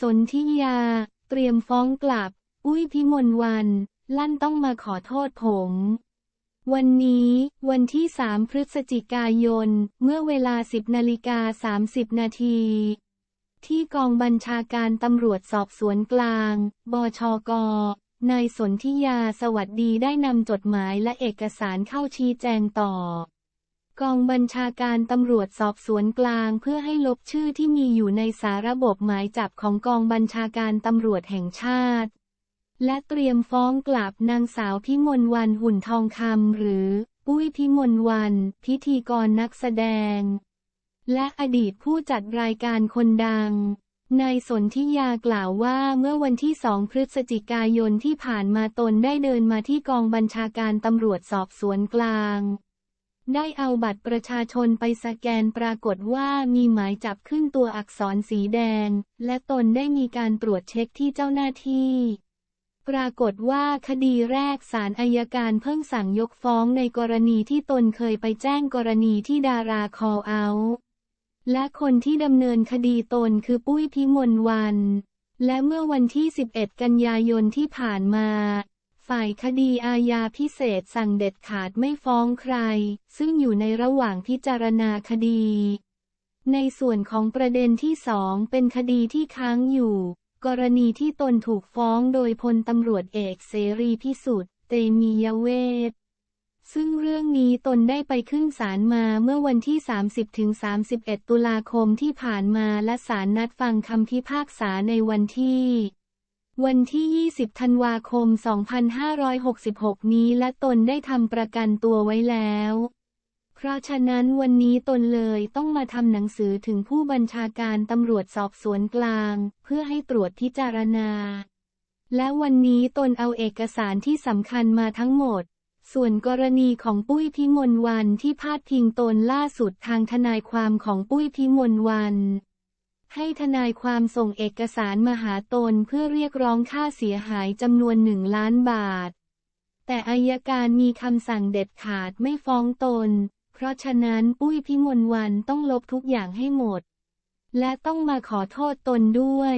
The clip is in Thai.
สนธิยา เตรียมฟ้องกลับ อุ้ยพิมลวัน ลั่นต้องมาขอโทษผม วันนี้ วันที่ 3 พฤศจิกายน เมื่อเวลา 10นาฬิกา30 นาที ที่กองบัญชาการตำรวจสอบสวนกลาง บชกนายสนธิยาสวัสดีได้นำจดหมายและเอกสารเข้าชี้แจงต่อ กองบัญชาการตำรวจสอบสวนกลางเพื่อให้ลบชื่อที่มีอยู่ในสาระบบหมายจับของกองบัญชาการตำรวจแห่งชาติ และเตรียมฟ้องกลับนางสาวพิมลวันหุ่นทองคำหรือปุ้ยพิมลวัน พิธีกรนักแสดง และอดีตผู้จัดรายการคนดังนายสนธิยากล่าวว่าเมื่อวันที่ 2 พฤศจิกายนที่ผ่านมาตนได้เดินมาที่กองบัญชาการตำรวจสอบสวนกลาง ได้เอาบัตรประชาชนไปสแกนปรากฏว่ามีหมายจับขึ้นตัวอักษรสีแดง และตนได้มีการตรวจเช็คที่เจ้าหน้าที่ ปรากฏว่าคดีแรกศาลอายการเพิ่งสั่งยกฟ้องในกรณีที่ตนเคยไปแจ้งกรณีที่ดาราคอเอา และคนที่ดำเนินคดีตนคือปุ้ยพิมลวัน และเมื่อวันที่ 11 กันยายนที่ผ่านมา ฝ่ายคดีอาญาพิเศษสั่งเด็ดขาดไม่ฟ้องใคร ซึ่งอยู่ในระหว่างพิจารณาคดี ในส่วนของประเด็นที่สองเป็นคดีที่ค้างอยู่ กรณีที่ตนถูกฟ้องโดยพลตำรวจเอกเสรีพิสุทธิ์เตมียเวทซึ่งเรื่องนี้ตนได้ไปขึ้นศาลมาเมื่อวันที่ 30-31 ตุลาคมที่ผ่านมาและศาลนัดฟังคำพิพากษาในวันที่ วันที่ 20 ธันวาคม 2566 นี้และตนได้ทำประกันตัวไว้แล้ว เพราะฉะนั้นวันนี้ตนเลยต้องมาทำหนังสือถึงผู้บัญชาการตำรวจสอบสวนกลาง เพื่อให้ตรวจพิจารณา และวันนี้ตนเอาเอกสารที่สำคัญมาทั้งหมด ส่วนกรณีของปุ้ยพิมลวันที่พาดพิงตนล่าสุดทางทนายความของปุ้ยพิมลวัน ให้ทนายความส่งเอกสารมาหาตนเพื่อเรียกร้องค่าเสียหายจำนวนหนึ่งล้านบาท แต่อายการมีคำสั่งเด็ดขาดไม่ฟ้องตน เพราะฉะนั้นปุ้ยพิมลวันต้องลบทุกอย่างให้หมด และต้องมาขอโทษตนด้วย